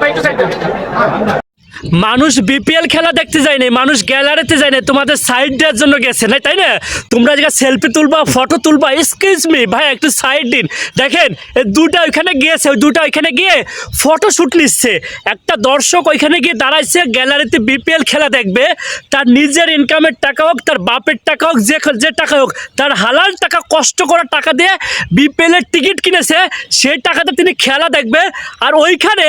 ভাই একটু মানুষ বিপিএল খেলা দেখতে যায়নি মানুষ গ্যালারিতে যায়নি তোমাদের সাইড দেওয়ার জন্য গেছে না তাই না? তোমরা যেটা সেলফি তুলবা ফটো তুলবা এক্সকিউজ মি ভাই, একটু সাইড দিন। দেখেন দুটা ওইখানে গিয়েছে, ওই দুটা ওইখানে গিয়ে ফটো শ্যুট নিচ্ছে। একটা দর্শক ওইখানে গিয়ে দাঁড়াইছে গ্যালারিতে বিপিএল খেলা দেখবে। তার নিজের ইনকামের টাকা হোক, তার বাপের টাকা হোক, যে যে টাকা হোক, তার হালাল টাকা, কষ্ট করা টাকা দিয়ে বিপিএলের টিকিট কিনেছে, সেই টাকাতে তিনি খেলা দেখবে। আর ওইখানে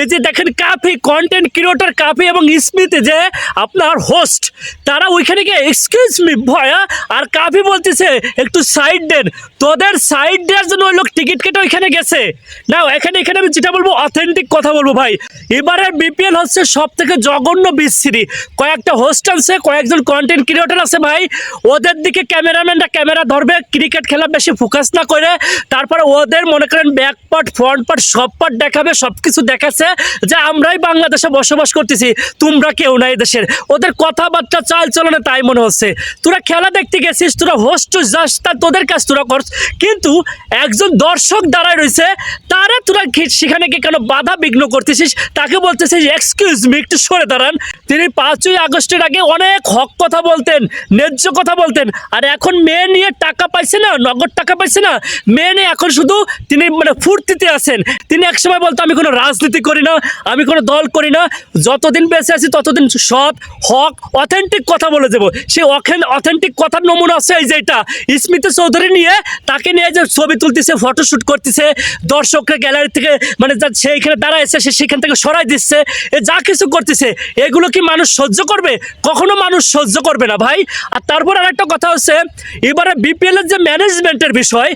এই যে দেখেন কাফি কন্টেন্ট ক্রিয়েটর কাফি এবং স্মিথ যে আপনার হোস্ট তারা ওইখানে গিয়ে এক্সকিউজ মি ভয়া আর কাফি বলতেছে, একটু সাইড দেন। তোদের সাইড দেওয়ার জন্য ওই লোক টিকিট কেটে ওইখানে গেছে। না এখানে এখানে আমি যেটা বলব অথেন্টিক কথা বলব ভাই। এবারের বিপিএল হচ্ছে সব থেকে জঘন্য বিশ্রী কয়েকটা হোস্ট আছে কয়েকজন কন্টেন্ট ক্রিয়েটর আছে ভাই। ওদের দিকে ক্যামেরাম্যানরা ক্যামেরা ধরবে ক্রিকেট খেলা বেশি ফোকাস না করে। তারপরে ওদের মনে করেন ব্যাক পার্ট ফ্রন্ট পার্ট সব পার্ট দেখাবে সব কিছু দেখাচ্ছে। যে আমরাই বাংলাদেশে বসবাস করতেছি, তোমরা কেউ নাই দেশের ওদের কথাবার্তা চাল চলনে তাই মনে হচ্ছে। তোরা খেলা দেখতে গেছিস, তোরা হোস্ট তা তোদের কাজ তোরা করছ কিন্তু একজন দর্শক দাঁড়ায় রয়েছে, তারা তোরা সেখানে গিয়ে কেন বাধা বিঘ্ন করতেছিস? তাকে বলতেছিস এক্সকিউজ মি একটু সরে দাঁড়ান। তিনি পাঁচই আগস্টের আগে অনেক হক কথা বলতেন, ন্যায্য কথা বলতেন। আর এখন মেয়ে নিয়ে টাকা পাইছে না, নগদ টাকা পাইছে না, মেয়ে নিয়ে এখন শুধু তিনি মানে ফুর্তিতে আছেন। তিনি একসময় বলতো, আমি কোনো রাজনীতি করি না, আমি কোনো দল করি না, যতদিন বেঁচে আছি ততদিন সৎ, হক অথেন্টিক কথা বলে যাব সে অথেন্টিক কথার নমুনা আছে এই যে এটা। স্মিতা চৌধুরী নিয়ে তাকে নিয়ে যে ছবি তুলতেছে ফটোশ্যুট করতেছে, দর্শকরা গ্যালারি থেকে মানে যা সেইখানে দাঁড়াইছে, সে সেখান থেকে সরাই দিচ্ছে, এ যা কিছু করতেছে, এগুলো কি মানুষ সহ্য করবে? কখনো মানুষ সহ্য করবে না ভাই। আর তারপর আর একটা কথা হচ্ছে, এবারে বিপিএল এর যে ম্যানেজমেন্টের বিষয়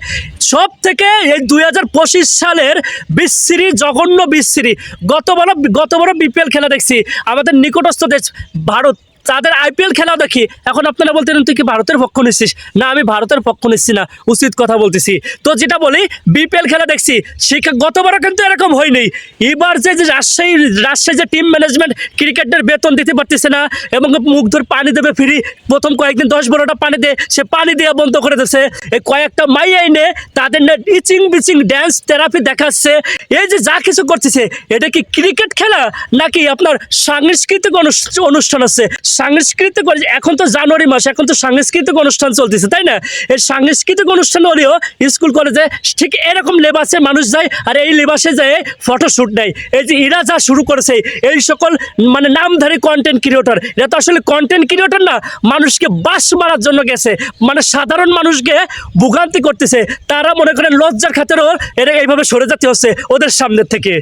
সব থেকে এই দুই হাজার পঁচিশ সালের বিশ্রী, জঘন্য বিশ্রী, গত বড় গত বড় বিপিএল খেলা দেখছি। আমাদের নিকটস্থ দেশ ভারত। তাদের আইপিএল খেলা দেখি। এখন আপনারা বলতেন তুই কি ভারতের পক্ষ নিচ্ছিস? না, আমি ভারতের পক্ষ নিচ্ছি না, উচিত কথা বলতেছি। তো যেটা বলি, বিপিএল খেলা দেখছি। সেটা গতবারও কিন্তু এরকম হয়নি। এবার যে রাজশাহী রাজশাহী যে টিম ম্যানেজমেন্ট ক্রিকেটের বেতন দিতে পারতেছে না এবং মুগ্ধর পানি দেবে ফ্রি প্রথম কয়েকদিন দশ বারোটা পানি দিয়ে সে পানি দেওয়া বন্ধ করে দিচ্ছে এই কয়েকটা মাই এনে তাদের না ইচিং বিচিং ড্যান্স থেরাপি দেখাচ্ছে। এই যে যা কিছু করতেছে, এটা কি ক্রিকেট খেলা? নাকি আপনার সাংস্কৃতিক অনুষ- অনুষ্ঠান আছে? সাংস্কৃতিক এখন তো জানুয়ারি মাস, এখন তো সাংস্কৃতিক অনুষ্ঠান চলতেছে, তাই না? এই সাংস্কৃতিক অনুষ্ঠান হলেও স্কুল কলেজে ঠিক এরকম লেবাসে মানুষ যায়, আর এই লেবাসে যায় ফটোশ্যুট নেয়। এই যে এরা যা শুরু করেছে, এই সকল মানে নামধারী কন্টেন্ট ক্রিয়েটর এরা তো আসলে কন্টেন্ট ক্রিয়েটর না, মানুষকে বাস মারার জন্য গেছে। মানে সাধারণ মানুষকে ভোগান্তি করতেছে, তারা মনে করেন লজ্জার খাতেরও এরা এইভাবে সরে যেতে হচ্ছে ওদের সামনে থেকে।